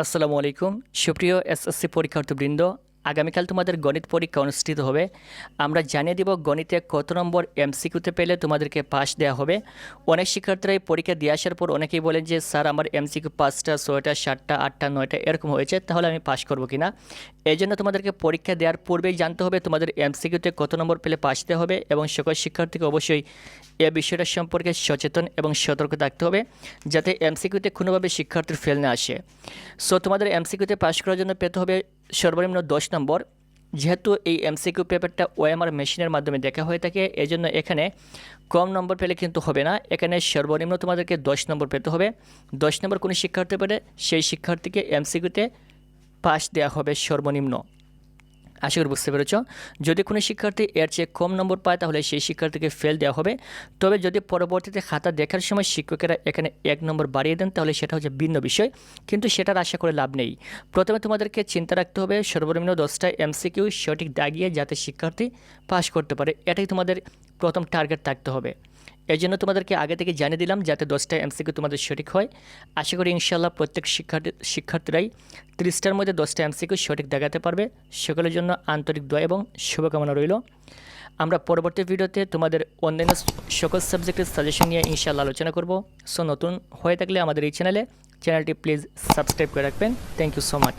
আসসালামু আলাইকুম। সুপ্রিয় এসএসসি পরীক্ষার্থীবৃন্দ আগামীকাল তোমাদের গণিত পরীক্ষা অনুষ্ঠিত হবে। আমরা জানিয়ে দিব গণিতে কত নম্বর এমসিকিউতে পেলে তোমাদেরকে পাস দেওয়া হবে। অনেক শিক্ষার্থীরা এই পরীক্ষা দিয়ে আসার পর অনেকেই বলেন যে, স্যার, আমার এমসিকিউ পাঁচটা, ছয়টা, সাতটা, আটটা, নয়টা এরকম হয়েছে, তাহলে আমি পাস করব কিনা? এই জন্য তোমাদেরকে পরীক্ষা দেওয়ার পূর্বেই জানতে হবে তোমাদের এমসিকিউতে কত নম্বর পেলে পাস দেওয়া হবে এবং সকল শিক্ষার্থীকে অবশ্যই এ বিষয়টা সম্পর্কে সচেতন এবং সতর্ক থাকতে হবে, যাতে এমসিকিউতে কোনোভাবে শিক্ষার্থীর ফেল না আসে। সো তোমাদের এমসিকিউতে পাস করার জন্য পেতে হবে সর্বনিম্ন দশ নম্বর। যেহেতু এই এমসিকিউ পেপারটা ওএমআর মেশিনের মাধ্যমে দেখা হয়ে থাকে, এজন্য এখানে কম নম্বর পেলে কিন্তু হবে না। এখানে সর্বনিম্ন তোমাদেরকে দশ নম্বর পেতে হবে। দশ নম্বর কোনো শিক্ষার্থী পেলে, সেই শিক্ষার্থীকে এমসিকিউতে পাস দেওয়া হবে সর্বনিম্ন। আশা করি বুঝতে পেরেছ। যদি কোনো শিক্ষার্থী এর চেয়ে কম নম্বর পায়, তাহলে সেই শিক্ষার্থীকে ফেল দেওয়া হবে। তবে যদি পরবর্তীতে খাতা দেখার সময় শিক্ষকেরা এখানে এক নম্বর বাড়িয়ে দেন, তাহলে সেটা হচ্ছে ভিন্ন বিষয়। কিন্তু সেটার আশা করে লাভ নেই। প্রথমে তোমাদেরকে চিন্তা রাখতে হবে, সর্বনিম্ন দশটা এমসিকিউ সঠিক দাগিয়ে যাতে শিক্ষার্থী পাশ করতে পারে। এটাই তোমাদের প্রথম টার্গেট থাকতে হবে। এই জন্য তোমাদেরকে আগে থেকে জানিয়ে দিলাম যাতে দশটা এমসিকিউ তোমাদের সঠিক হয়। আশা করি ইনশাল্লাহ প্রত্যেক শিক্ষার্থী, শিক্ষার্থীরাই তিরিশটার মধ্যে দশটা এমসিকিউ সঠিক দেখাতে পারবে। সকলের জন্য আন্তরিক দোয়া এবং শুভকামনা রইল। আমরা পরবর্তী ভিডিওতে তোমাদের অন্যান্য সকল সাবজেক্টের সাজেশন নিয়ে ইনশাল্লাহ আলোচনা করব। সো নতুন হয়ে থাকলে আমাদের এই চ্যানেলে চ্যানেলটি প্লিজ সাবস্ক্রাইব করে রাখবেন। Thank you so much